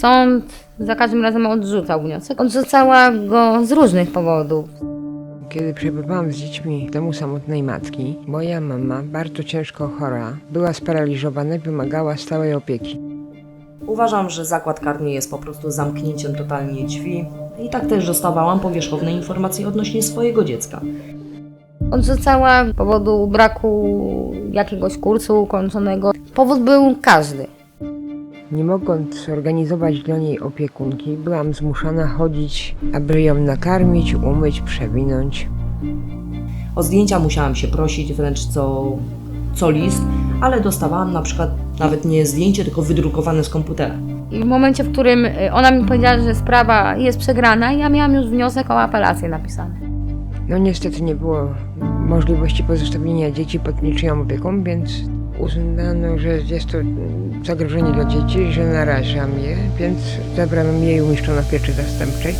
Sąd za każdym razem odrzucał wniosek. Odrzucała go z różnych powodów. Kiedy przebywałam z dziećmi w domu samotnej matki, moja mama, bardzo ciężko chora, była sparaliżowana i wymagała stałej opieki. Uważam, że zakład karny jest po prostu zamknięciem totalnie drzwi. I tak też dostawałam powierzchowne informacje odnośnie swojego dziecka. Odrzucała z powodu braku jakiegoś kursu ukończonego. Powód był każdy. Nie mogąc organizować dla niej opiekunki, byłam zmuszana chodzić, aby ją nakarmić, umyć, przewinąć. O zdjęcia musiałam się prosić wręcz co, co list, ale dostawałam na przykład nawet nie zdjęcie, tylko wydrukowane z komputera. I w momencie, w którym y, ona mi powiedziała, że sprawa jest przegrana, ja miałam już wniosek o apelację napisany. No niestety nie było możliwości pozostawienia dzieci pod niczyją opieką, więc uznano, że jest to zagrożenie dla dzieci, że narażam je, więc zabrano mi je i umieszczono w pieczy zastępczej.